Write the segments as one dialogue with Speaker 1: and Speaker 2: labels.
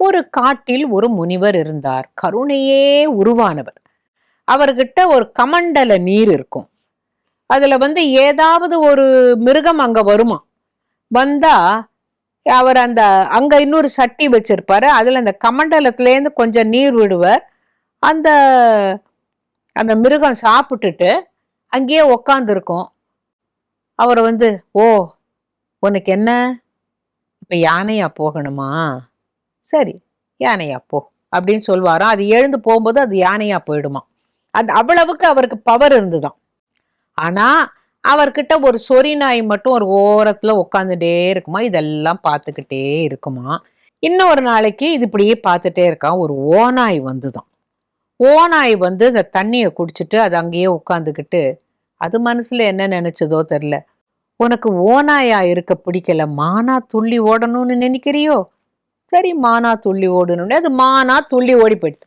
Speaker 1: ஒரு காட்டில் ஒரு முனிவர் இருந்தார். கருணையே உருவானவர். அவர்கிட்ட ஒரு கமண்டல நீர் இருக்கும். அதுல வந்து ஏதாவது ஒரு மிருகம் அங்க வருமா? வந்தா அவர் அந்த அங்க இன்னொரு சட்டி வச்சிருப்பாரு. அதுல அந்த கமண்டலத்துலேருந்து கொஞ்சம் நீர் விடுவார். அந்த அந்த மிருகம் சாப்பிட்டுட்டு அங்கேயே உக்காந்துருக்கும். அவர் வந்து ஓ உனக்கு என்ன? இப்ப யானையா போகணுமா? சரி யானையா போ அப்படின்னு சொல்வாராம் அது எழுந்து போகும்போது அது யானையா போயிடுமா? அது அவ்வளவுக்கு அவருக்கு பவர் இருந்துதான். ஆனா அவர்கிட்ட ஒரு சொறி நாய் மட்டும் ஒரு ஓரத்துல உட்காந்துட்டே இருக்குமா? இதெல்லாம் பார்த்துக்கிட்டே இருக்குமா? இன்னொரு நாளைக்கு இது இப்படியே பார்த்துட்டே இருக்கான். ஒரு ஓநாய் வந்துதான். ஓநாய் வந்து இந்த தண்ணியை குடிச்சிட்டு அது அங்கேயே உட்காந்துக்கிட்டு அது மனசுல என்ன நினைச்சதோ தெரில உனக்கு ஓநாயா இருக்க பிடிக்கல? மானா துள்ளி ஓடணும்னு நினைக்கிறியோ? சரி மானா துள்ளி ஓடுன்னு அது மானா துள்ளி ஓடி போயிடுது.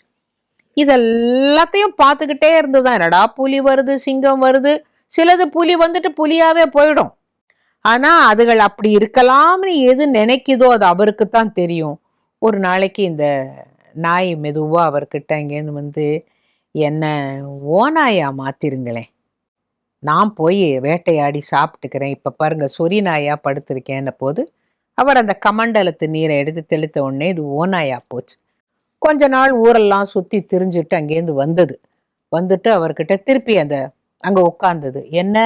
Speaker 1: இதெல்லாத்தையும் பார்த்துக்கிட்டே இருந்துதான். என்னடா புலி வருது சிங்கம் வருது. சிலது புலி வந்துட்டு புலியாவே போயிடும். ஆனா அதுகள் அப்படி இருக்கலாம்னு எது நினைக்குதோ அது அவருக்கு தான் தெரியும். ஒரு நாளைக்கு இந்த நாய் மெதுவா அவர்கிட்ட இங்கேருந்து வந்து என்ன ஓநாயா மாத்திருங்களேன் நான் போய் வேட்டையாடி சாப்பிட்டுக்கிறேன். இப்போ பாருங்க சொறி நாயா படுத்திருக்கேன்ன போது அவர் அந்த கமண்டலத்து நீரை எடுத்து தெளித்த உடனே இது ஓநாயா போச்சு. கொஞ்ச நாள் ஊரெல்லாம் சுத்தி திரிஞ்சுட்டு அங்கேருந்து வந்தது. வந்துட்டு அவர்கிட்ட திருப்பி அந்த அங்க உட்கார்ந்தது என்ன?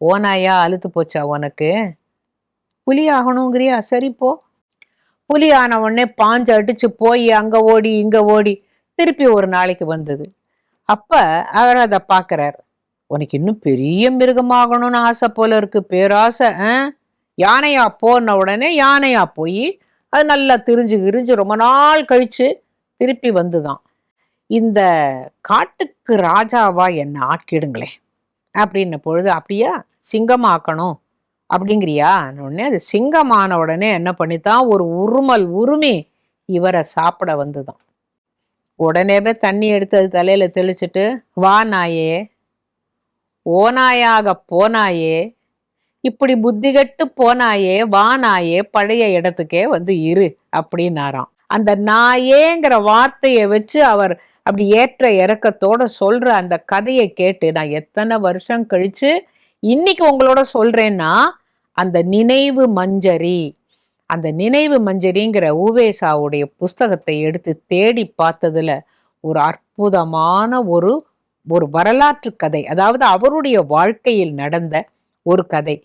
Speaker 1: ஓனாயா? அழுத்து போச்சா உனக்கு? புலி ஆகணுங்கிறியா? சரி போ. புலி ஆன உடனே பாஞ்சு அடிச்சு போய் அங்க ஓடி இங்க ஓடி திருப்பி ஒரு நாளைக்கு வந்தது. அப்ப அவர் அதை பாக்குறார். உனக்கு இன்னும் பெரிய மிருகமாகணும்னு ஆசை போல இருக்கு பேராசை ஆ? யானையா போன உடனே யானையா போய் அது நல்லா திரிஞ்சு கிரிஞ்சு ரொம்ப நாள் கழிச்சு திருப்பி வந்துதான். இந்த காட்டுக்கு ராஜாவா என்ன ஆக்கிடுங்களே அப்படின்ன பொழுது அப்படியா? சிங்கமாக்கணும். அப்படிங்கிறியா? உடனே அது சிங்கமான உடனே என்ன பண்ணித்தான் ஒரு உருமல் உருமி இவரை சாப்பிட வந்துதான். உடனேவே தண்ணி எடுத்து அது தலையில தெளிச்சிட்டு வா நாயே. ஓநாயாக போனாயே. இப்படி புத்திகட்டு போனாயே வா நாயே பழைய இடத்துக்கே வந்து இரு அப்படின்னாராம். அந்த நாயேங்கிற வார்த்தையை வச்சு அவர் அப்படி ஏற்ற இறக்கத்தோட சொல்ற அந்த கதையை கேட்டு நான் எத்தனை வருஷம் கழிச்சு இன்னைக்கு உங்களோட சொல்றேன்னா அந்த நினைவு மஞ்சரி அந்த நினைவு மஞ்சரிங்கிற ஊவேசாவுடைய புஸ்தகத்தை எடுத்து தேடி பார்த்ததுல ஒரு அற்புதமான ஒரு ஒரு வரலாற்று கதை. அதாவது அவருடைய வாழ்க்கையில் நடந்த ஒரு கதை.